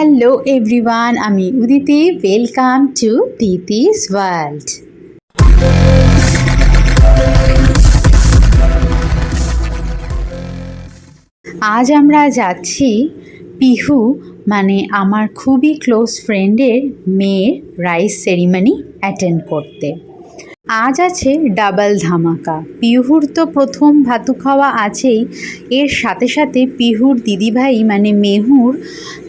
Hello everyone আমি Uditi welcome to Diti's world আজ আমরা যাচ্ছি পিহু মানে আমার খুবই ক্লোজ ফ্রেন্ডের মেয়ের রাইস সেরিমনি অ্যাটেন্ড করতে। আজ আছে ডাবল ধামাকা। পিহুর তো প্রথম ভাতু খাওয়া আছেই। এর সাথে সাথে পিহুর দিদিভাই মানে মেহুর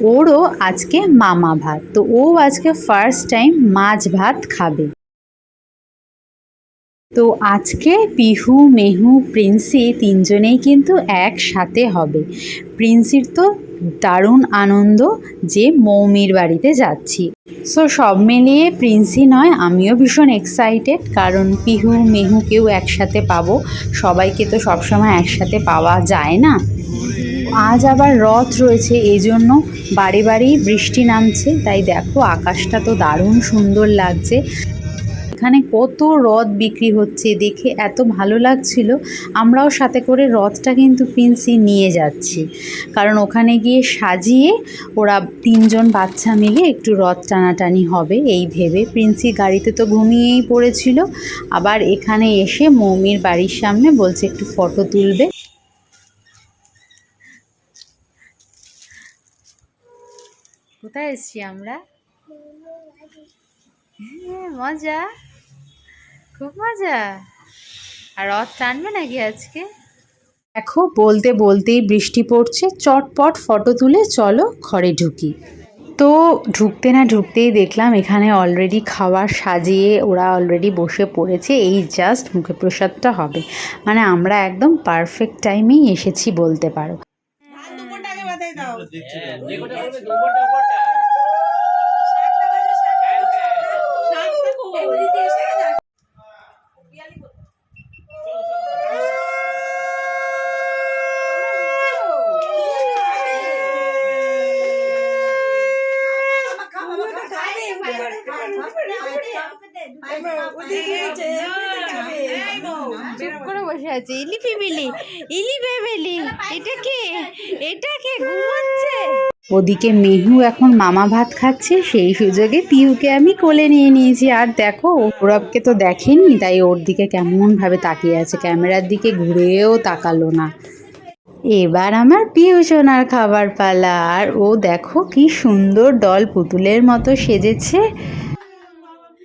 ওরও আজকে মামা ভাত, তো ও আজকে ফার্স্ট টাইম মাছ ভাত খাবে। তো আজকে পিহু, মেহু, প্রিন্সি তিনজনেই কিন্তু একসাথে হবে। প্রিন্সির তো দারুণ আনন্দ যে মৌমির বাড়িতে যাচ্ছি। সো সব মিলিয়ে প্রিন্সি নয়, আমিও ভীষণ এক্সাইটেড কারণ পিহু মেহুকেও একসাথে পাবো। সবাইকে তো সবসময় একসাথে পাওয়া যায় না। আজ আবার রথ রয়েছে এই জন্য বাড়ি বাড়ি বৃষ্টি নামছে, তাই দেখো আকাশটা তো দারুণ সুন্দর লাগছে। এখানে কত রথ বিক্রি হচ্ছে, দেখে এত ভালো লাগছিল। আমরাও সাথে করে রথটা কিন্তু প্রিন্সি নিয়ে যাচ্ছি। কারণ ওখানে গিয়ে সাজিয়ে ওরা তিনজন বাচ্চা মিলে একটু রথ টানাটানি হবে, এই ভেবে প্রিন্সি গাড়িতে তো ঘুমিয়েই পড়েছিল। আবার এখানে এসে মৌমির বাড়ির সামনে বলছে, একটু ফটো তুলবে। কোথায় এসছি আমরা? হ্যাঁ, মজা। খুব মজা। আর রথ টানবে নাকি আজকে? দেখো বলতে বলতেই বৃষ্টি পড়ছে। চটপট ফটো তুলে চলো ঘরে ঢুকি। তো ঢুকতে না ঢুকতেই দেখলাম এখানে অলরেডি খাবার সাজিয়ে ওরা অলরেডি বসে পড়েছে। এই জাস্ট মুখে প্রসাদটা হবে। মানে আমরা একদম পারফেক্ট টাইমেই এসেছি বলতে পারো। দেখছি চুপ করে বসে আছে। ইলি ফ্যামিলি ইলি ফ্যামিলি এটা কে? এটা কে? ঘুমাচ্ছে। ওদিকে মেহু এখন মামা ভাত খাচ্ছে সেই সুযোগে পিউকে আমি কোলে নিয়ে নিয়েছি। আর দেখো ওরবকে তো দেখেনি তাই ওর দিকে কেমন ভাবে তাকিয়ে আছে। ক্যামেরার দিকে ঘুরেও তাকালো না। এবার আমার পিউ সোনার খাবার পালা আর ও দেখো কি সুন্দর দল পুতুলের মতো সেজেছে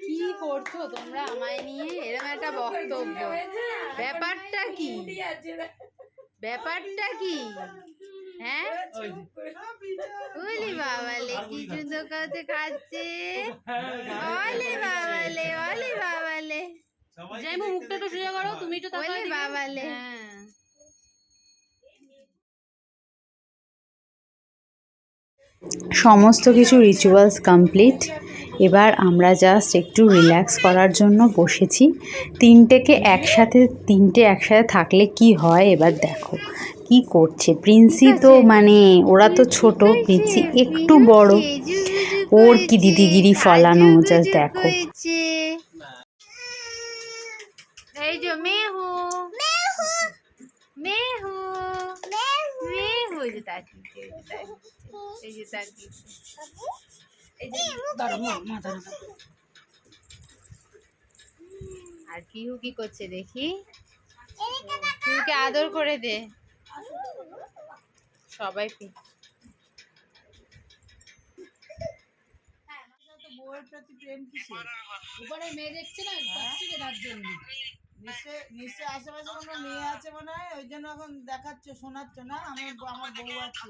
কি করছ তোমরা আমায় নিয়ে এরকম একটা বক্তব্য। ব্যাপারটা কি? ব্যাপারটা কি? হ্যাঁ? ওলি বাবালে কি সুন্দর কাছে খাচ্ছে? ওলে বাবালে ওলে বাবালে যাইবো মুখটা একটু সোজা করো তুমি একটু ওলে। বাবালে হ্যাঁ। সমস্ত কিছু রিচুয়ালস কমপ্লিট এবার আমরা জাস্ট একটু রিল্যাক্স করার জন্য বসেছি। তিনটেকে একসাথে তিনটে একসাথে থাকলে কি হয়? এবার দেখো কি করছে? প্রিন্সি তো মানে ওরা তো ছোট প্রিন্সি একটু বড়। ওর কি দিদিগিরি ফলানো জাস্ট দেখো। এই যে মেহু। মেহু। মেহু। মেহু। এই যে তাকিয়েছে এই যে তাকিয়েছে আর পিহু কি করছে দেখি? পিহুকে আদর করে দে। সবাই পি- বউয়ের প্রতি প্রেম উপরে মেয়ে দেখছে না? তার তার জন্য। নিশ্চয় নিশ্চয় আশেপাশে কোনো মেয়ে আছে মনে হয়? ওই জন্য এখন দেখাচ্ছ শোনাচ্ছ না? আমার আমার বউ আছে।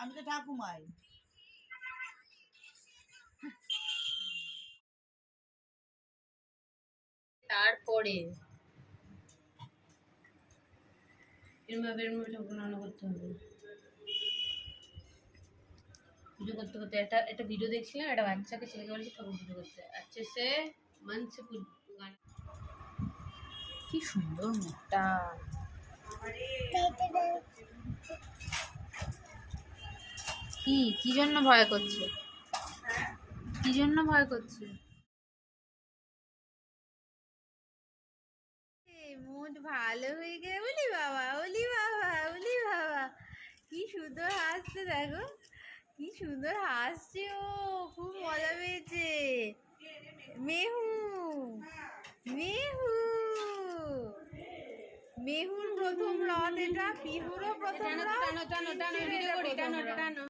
আমি তো ঠাকুমাই। তারপরে এরমভাবে এরমভাবে ঠাকুর রান্না করতে হবে। পুজো করতে করতে একটা একটা ভিডিও দেখছিলাম একটা বাচ্চাকে ছেলেকে বলেছে ঠাকুর পুজো করতে। আচ্ছা সে মানছে কি সুন্দর মুখটা। কি? কি জন্য ভয় করছে? কি জন্য ভয় করছে? মুড ভালো হয়ে গেছে? বলি বাবা ওলি বাবা ওলি বাবা। কি সুন্দর সুন্দর হাসছে দেখো। কি সুন্দর হাসছে ও খুব মজা পেয়েছে। মেহু মেহু। মেহুর প্রথম রথ এটা পিহুরও প্রথম রথ? টানো টানো টানো ভিডিও করি টানো টানো।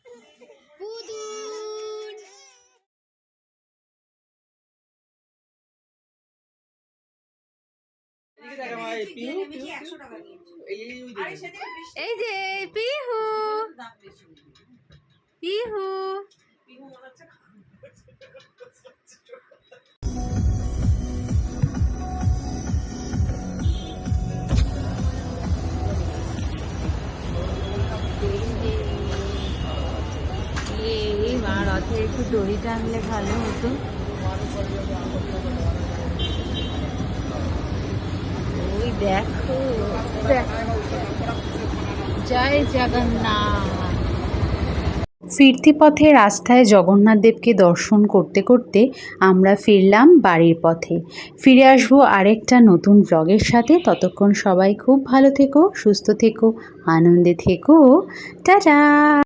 এই যে পিহু পিহু এই মা রথে একটু দড়ি টানলে ভালো হতো দেখো জয় জগন্নাথ। ফিরতি পথে রাস্তায় জগন্নাথ দেবকে দর্শন করতে করতে আমরা ফিরলাম বাড়ির পথে। ফিরে আসব আরেকটা নতুন ব্লগের সাথে। ততক্ষণ সবাই খুব ভালো থেকো, সুস্থ থেকো, আনন্দে থেকো। টাটা!